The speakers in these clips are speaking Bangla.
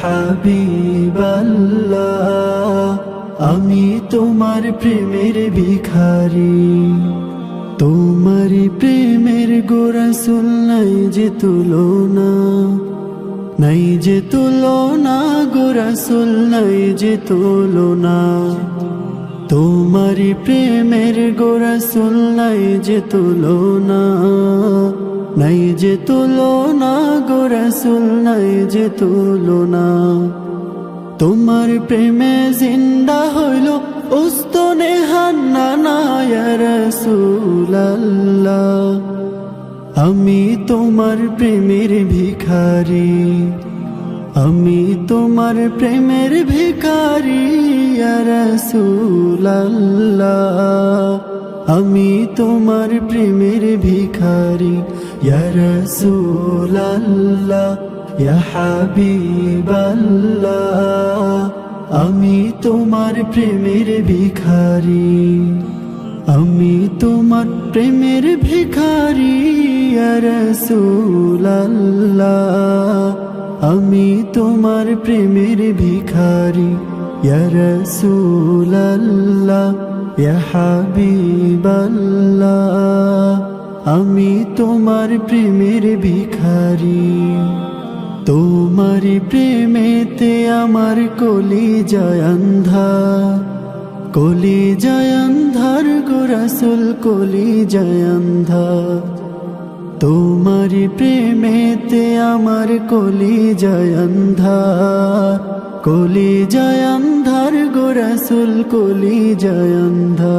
হাবিবাল্লাহ, আমি তোমার প্রেমের ভিখারি। তোমার প্রেমের গোরসুল নাই যে তুলনা, নাই যে তুলনা গোরসুল নাই যে তুলনা। তোমার প্রেমের গোরসুল নাই যে তুলনা, নাই যে তুলনা গোরসুল নাই যে তুলনা। তোমার প্রেমে জিন্দা হইল উস্তনে হান্না রসুল্লাহ আমি তোমার প্রেমের ভিখারি, আমি তোমার প্রেমের ভিখারি রসুল্লাহ আমি তোমার প্রেমের ভিখারি রসুল্লাহ হাবিবাল্লাহ আমি তোমার প্রেমের ভিখারি। আমি তোমার প্রেমের ভিখারি রসুল্লাহ আমি তোমার প্রেমের ভিখারি রসুল্লাহ হাবিবাল্লাহ আমি তোমার প্রেমের ভিখারি। তোমার প্রেমেতে আমার কলি জয়ন্ধা কলি জয়ন্ধার গোরসুল কলি জয়ন্ধা তোমার প্রেমেতে আমার কলি জয়ন্ধা কলি জয়ন্ধার গোরসুল কলি জয়ন্ধা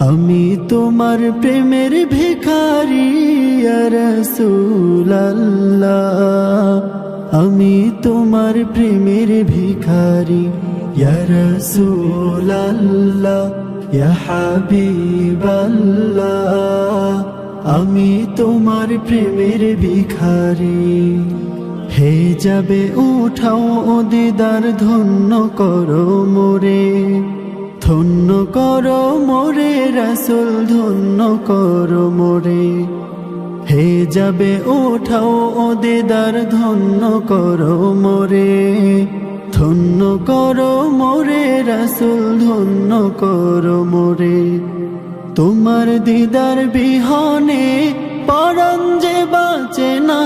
আমি তোমার প্রেমের ভিখারি রসুল্লাহ আমি তোমার প্রেমের ভিখারি রসুল্লাহ হাবিবাল্লাহ। আমি তোমার প্রেমের ভিখারি। হে যাবে উঠাও দিদার ধন্য করো মোরে। ধন্য কর মোরে রাসুল, ধন্য কর মোরে। হে যাবে ওঠাও ও দেদার, ধন্য কর মোরে। ধন্য করো মোরে রাসুল, ধন্য কর মোরে। তোমার দিদার বিহনে পরম যে বাঁচে না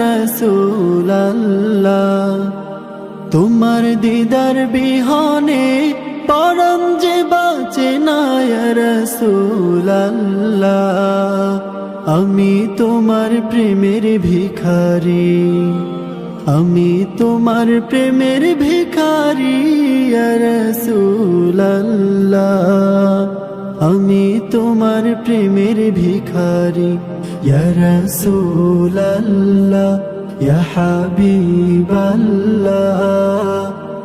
রসুল্লাহ তোমার দিদার বিহনে পরম যে বাঁচে না আমি তোমার প্রেমের ভিখারি, আমি তোমার প্রেমের ভিখারি রসুল্লাহ আমি তোমার প্রেমের ভিখারি রসুল্লাহ হাবিবাল্লাহ।